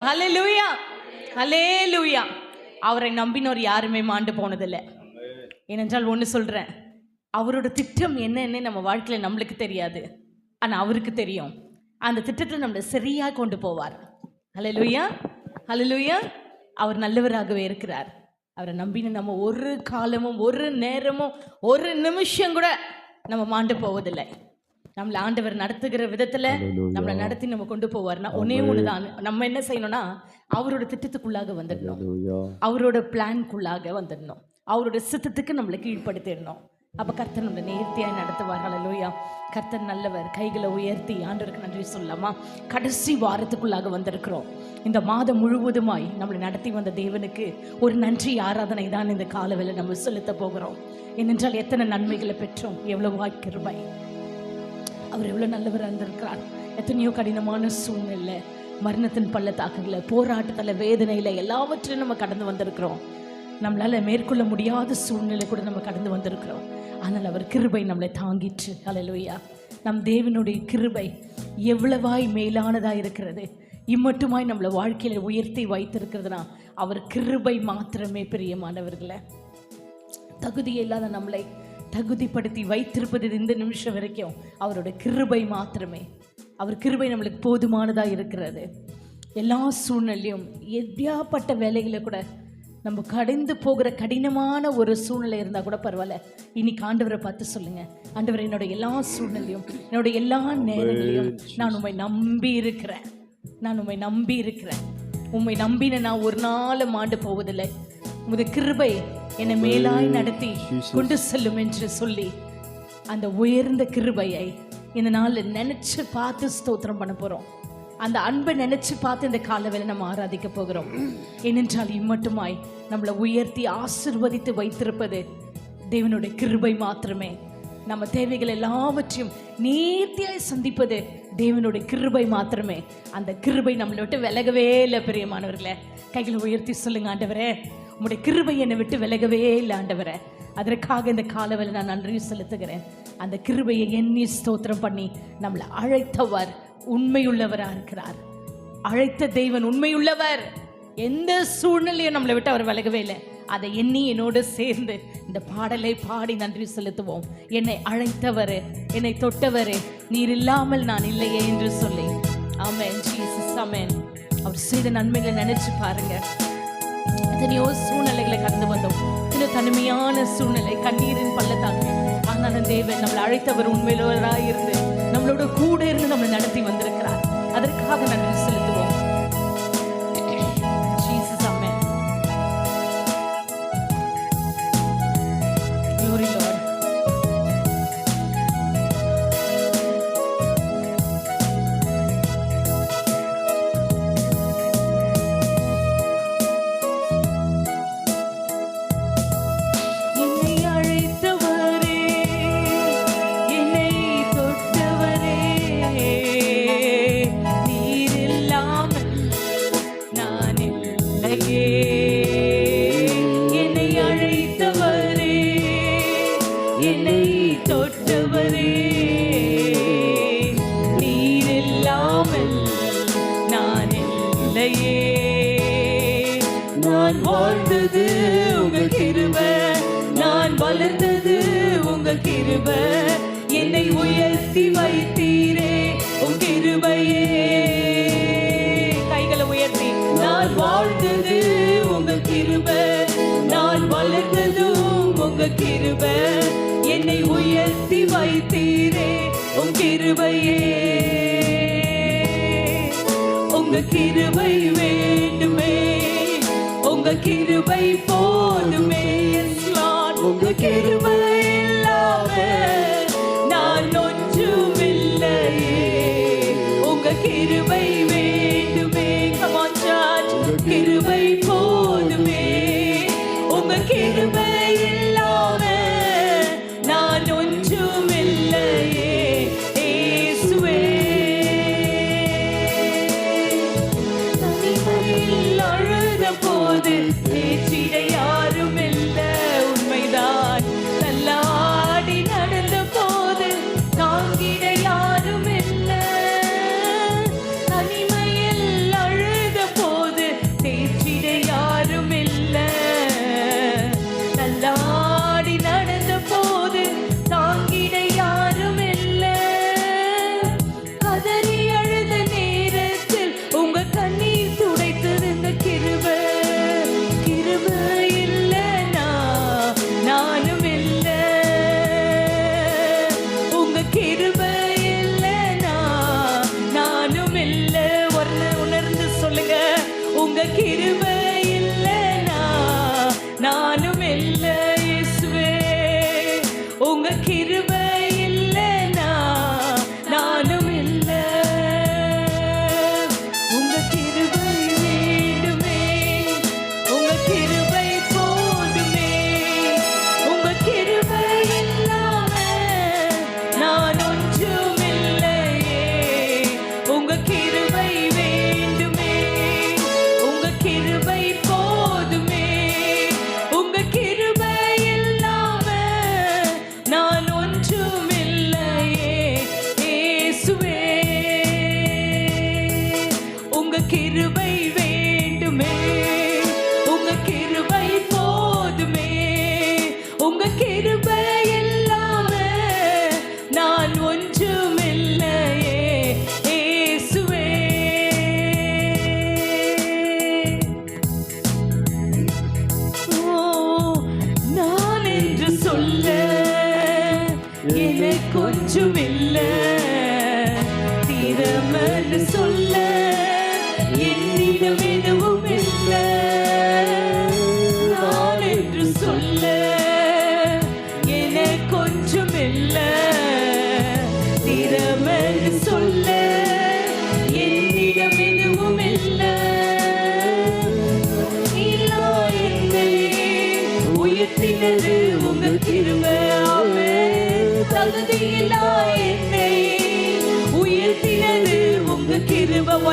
அல லூயா ஹலே லூயா அவரை நம்பினோர் யாருமே மாண்டு போனதில்லை. ஏனென்றால் ஒன்று சொல்கிறேன் அவரோட திட்டம் என்னன்னு நம்ம வாழ்க்கையில் நம்மளுக்கு தெரியாது. ஆனால் அவருக்கு தெரியும். அந்த திட்டத்தில் நம்மளை சரியாக கொண்டு போவார். ஹalleluya. லூயா அவர் நல்லவராகவே இருக்கிறார். அவரை நம்பின நம்ம ஒரு காலமும் ஒரு நேரமும் ஒரு நிமிஷம் கூட நம்ம மாண்டு போவதில்லை. நம்மளை ஆண்டவர் நடத்துகிற விதத்துல நம்மளை நடத்தி நம்ம கொண்டு போவார்னா ஒன்னே ஒண்ணுதான். நம்ம என்ன செய்யணும்னா அவரோட திட்டத்துக்குள்ளாக வந்துடணும். அவரோட பிளான்குள்ளாக வந்துடணும். அவரோட சித்தத்துக்கு நம்மளை கீழ்ப்படுத்திடணும். அப்ப கர்த்தர் நம்மளை நேர்த்தியாய் நடத்துவார். ஹalleluya. கர்த்தர் நல்லவர். கைகளை உயர்த்தி ஆண்டவருக்கு நன்றி சொல்லலாமா? கடைசி வாரத்துக்குள்ளாக வந்திருக்கிறோம். இந்த மாதம் முழுவதுமாய் நம்மளை நடத்தி வந்த தேவனுக்கு ஒரு நன்றி ஆராதனை தான் இந்த காலவேளை நம்ம செலுத்த போகிறோம். ஏனென்றால் எத்தனை நன்மைகளை பெற்றோம். எவ்வளவு கிருபை அவர் எவ்வளோ நல்லவராக இருந்திருக்கிறார். எத்தனையோ கடினமான சூழ்நிலை மரணத்தின் பள்ளத்தாக்குல போராட்டத்தில் வேதனையில் எல்லாவற்றையும் நம்ம கடந்து வந்திருக்கிறோம். நம்மளால மேற்கொள்ள முடியாத சூழ்நிலை கூட நம்ம கடந்து வந்திருக்கிறோம். ஆனால் அவர் கிருபை நம்மளை தாங்கிற்று. ஹalleluya நம் தேவனுடைய கிருபை எவ்வளவாய் மேலானதாக இருக்கிறது. இம்மட்டுமாய் நம்மளை வாழ்க்கையில் உயர்த்தி வைத்திருக்கிறதுனா அவர் கிருபை மாத்திரமே பிரியமானவர்களை. தகுதியே இல்லாத நம்மளை தகுதிப்படுத்தி வைத்திருப்பது இந்த நிமிஷம் வரைக்கும் அவரோட கிருபை மாத்திரமே. அவர் கிருபை நம்மளுக்கு போதுமானதாக இருக்கிறது. எல்லா சூழ்நிலையும் எப்படியாப்பட்ட வேலைகளை கூட நம்ம கடந்து போகிற கடினமான ஒரு சூழ்நிலை இருந்தால் கூட பரவாயில்ல. இன்னைக்கு ஆண்டவரை பார்த்து சொல்லுங்க. ஆண்டவர் என்னோட எல்லா சூழ்நிலையும் என்னோட எல்லா நேரங்களையும் நான் உண்மை நம்பி இருக்கிறேன். நான் உண்மை நம்பி இருக்கிறேன். உண்மை நம்பின நான் ஒரு நாளும் ஆண்டு போவதில்லை. உமது கிருபை என்னை மேலாய் நடத்தி கொண்டு செல்லும் என்று சொல்லி அந்த உயர்ந்த கிருபையை இந்த நாளில் நினைச்சு பார்த்து ஸ்தோத்திரம் பண்ண போறோம். அந்த அன்பை நினைச்சு பார்த்து இந்த காலவேளை நம்ம ஆராதிக்க போகிறோம். ஏனென்றால் இம்மட்டுமாய் நம்மளை உயர்த்தி ஆசிர்வதித்து வைத்திருப்பது தேவனுடைய கிருபை மாத்திரமே. நம்ம தேவைகள் எல்லாவற்றையும் நேர்த்தியாய் சந்திப்பது தேவனுடைய கிருபை மாத்திரமே. அந்த கிருபை நம்மளை விட்டு விலகவே இல்லை பிரியமானவர்களே. கைகளை உயர்த்தி சொல்லுங்க ஆண்டவரே. உங்களுடைய கிருபை என்னை விட்டு விலகவே இல்லை ஆண்டவரே. அதற்காக இந்த காலவில் நான் நன்றி செலுத்துகிறேன். அந்த கிருபையை எண்ணி ஸ்தோத்திரம் பண்ணி நம்மளை அழைத்தவர் உண்மையுள்ளவராக இருக்கிறார். அழைத்த தெய்வன் உண்மையுள்ளவர். எந்த சூழ்நிலையும் நம்மளை விட்டு அவர் விலகவே இல்லை. அதை எண்ணி என்னோடு சேர்ந்து இந்த பாடலை பாடி நன்றி செலுத்துவோம். என்னை அழைத்தவர் என்னை தொட்டவர் நீர் இல்லாமல் நான் இல்லையே என்று சொல்லி. ஆமென். ஜீசஸ் ஆமென். அவர் செய்த நன்மைகளை நினைச்சு பாருங்க. எத்தனையோ சூழ்நிலைகளை கடந்து வந்தோம். இன்னும் தனிமையான சூழ்நிலை கண்ணீரின் பள்ளத்தாக்கு. ஆனாலும் தேவன் நம்மளை அழைத்தவர் உண்மையிலவராய் இருந்து நம்மளோட கூட இருந்து நம்மளை நடத்தி வந்திருக்கிறார். அதற்காக நன்றி செலுத்த கிருப என்னை உயர்த்தி வைத்தீரே உன் கிருபையே. கைகளை உயர்த்தி நான் வாழ்ந்தது உங்க கிருப நான் வளர்ந்ததும் உங்க கிருப. என்னை உயர்த்தி வைத்தீரே உங்க கிருபையே. உங்க கிருபை வேண்டுமே உங்க கிருபை போதுமே. உங்க கிருபை இல்லாம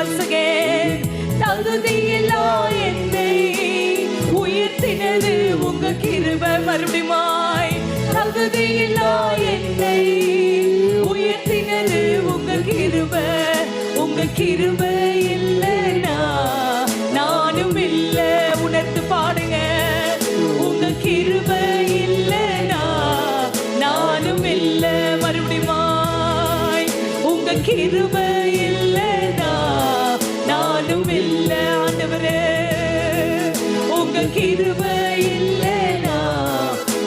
once again தகுதியில்லா என்னை. உயிர்த்தினது உங்க கிருப மறுபடியுமாய். தகுதியில்லா என்னை. உயர்த்தினது உங்க கிருப உங்க கிருப இல்லைனா நானும் இல்லை. உணர்த்து பாடுங்க. உங்க கிருப இல்லைனா நானும் இல்லை. மறுபடியுமாய். உங்க கிருப கிருப இல்லனா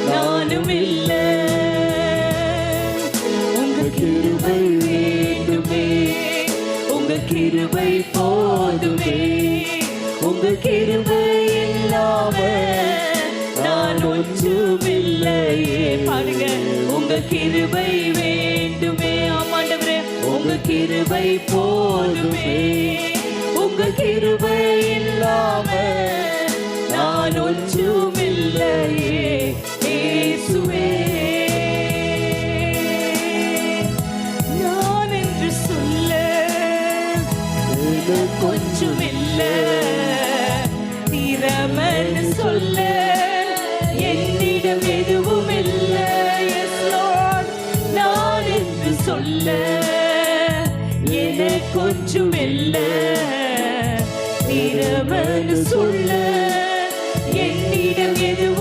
நானும் இல்ல உங்க கிருபை வேண்டுமே. உங்க கிருபை போதுமே. உங்க கிருபை இல்லாம நான் ஒன்றும் இல்லையே பாடுங்க. உங்க கிருபை வேண்டுமே. ஆமாண்டவரே. உங்க கிருபை போதுமே. உங்க கிருபை இல்லாமல் கொஞ்சம் இல்ல நிறமனு சொல்ல என்னிடம் எதுவும்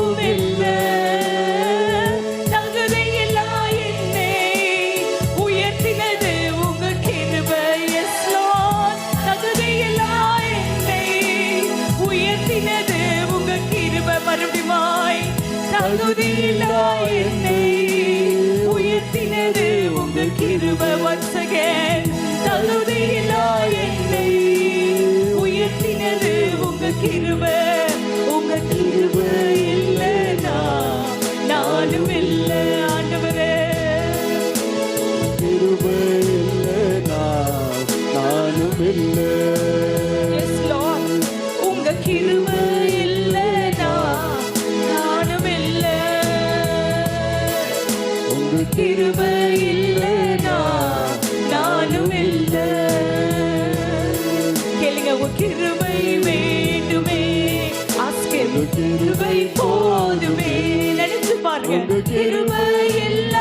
கிருபை போதுமே. நினைச்சு பாருங்க. கிருபை எல்லாம்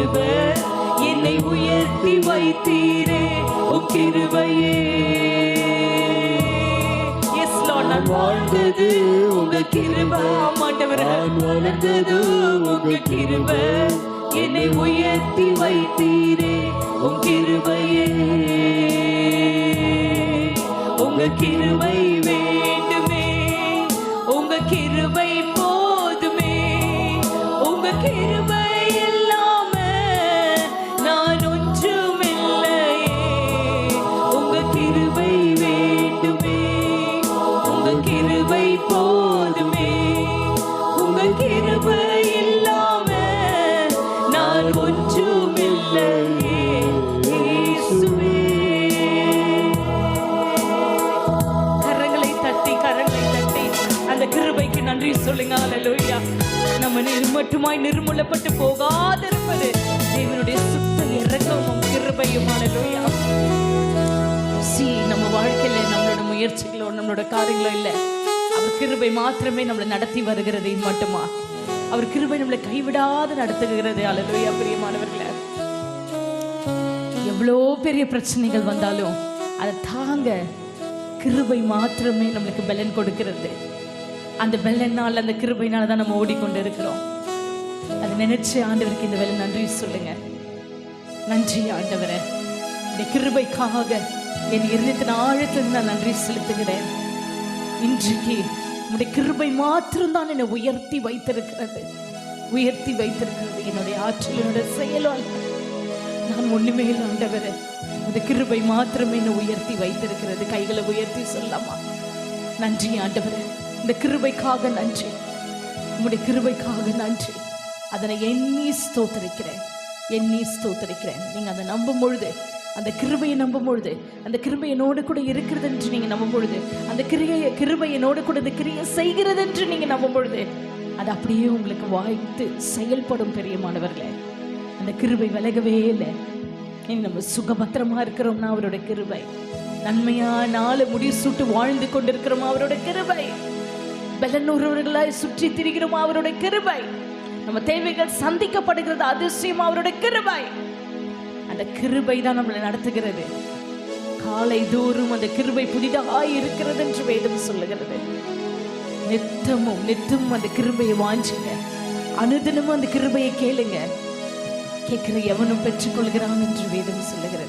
உங்க என்னை உயர்த்தி வைத்தீரே உம் கிருபையே. எஸ் நான் வாழ்ந்தது உங்க கிருபை. மாட்டவர் நான் வளர்ந்தது உங்க கிருபை. என்னை உயர்த்தி வைத்தீரே உன் கிருபையே. உங்க கிருபை முயற்சிகளோ நம்மளோட காரியங்களோ இல்லை. அவர் கிருபை மாத்திரமே நம்மளை நடத்தி வருகிறது மட்டுமா? அவர் கிருபை நம்மளை கைவிடாது நடத்துகிறது. அல்லேலூயா பிரியமானவர்களே. எவ்வளோ பெரிய பிரச்சனைகள் வந்தாலும் அதை தாங்க கிருபை மாத்திரமே நம்மளுக்கு பலன் கொடுக்கிறது. அந்த பலனால் அந்த கிருபைனால தான் நம்ம ஓடிக்கொண்டு இருக்கிறோம் அதை நினைச்சு ஆண்டவருக்கு இந்த வேலை நன்றி சொல்லுங்க. நன்றி ஆண்டவரே. இந்த கிருபைக்காக என் இருதயத்தின் ஆழத்தில் நான் நன்றி செலுத்துகிறேன். இன்றைக்கு உடைய கிருபை மாத்திரம்தான் என்னை உயர்த்தி வைத்திருக்கிறது. உயர்த்தி வைத்திருக்கிறது. என்னுடைய ஆற்றல் என்னுடைய செயலால். நான் ஒண்ணுமே ஆண்டவர். அந்த இந்த கிருபை மாத்திரமே என்னை உயர்த்தி வைத்திருக்கிறது. கைகளை உயர்த்தி சொல்லாமா நன்றி ஆண்டவர். இந்த கிருபைக்காக நன்றி. உங்களுடைய கிருபைக்காக நன்றி. அதனை எண்ணி ஸ்தோத்தரிக்கிறேன். எண்ணி ஸ்தோத்தரிக்கிறேன். நீங்க அதை நம்பும் பொழுது அந்த கிருபையை நம்பும் பொழுது அந்த கிருபை என்னோடு கூட இருக்கிறது என்று நீங்க நம்பும் பொழுது அந்த கிரியை கிருபை என்னோடு கூட இந்த கிரியை செய்கிறது என்று நீங்க நம்பும் பொழுது அது அப்படியே உங்களுக்கு வாய்த்து செயல்படும் பெரியமானவர்களே அந்த கிருபை விலகவே இல்லை. இனி நம்ம சுகபத்திரமா இருக்கிறோம்னா அவரோட கிருபை. நன்மையா முடி முடிசூட்டு வாழ்ந்து கொண்டிருக்கிறோம் அவரோட கிருபை. பலனூரவர்களாய் சுற்றி திரிகிறோம் அவரோட கிருபை. நம்ம தேவைகள் சந்திக்கப்படுகிறது அதிசயம் அவரோட கிருபை. அந்த கிருபை தான் நம்மளை நடத்துகிறது. காலை தோறும் அந்த கிருபை புதிதாக இருக்கிறது என்று வேதம் சொல்லுகிறது. நித்தமும் நித்தமும் அந்த கிருபையை வாஞ்சுங்க. அனுதினமும் அந்த கிருபையை கேளுங்க. கேட்கிற எவனும் பெற்றுக்கொள்கிறான் என்று வேதம் சொல்லுகிறது.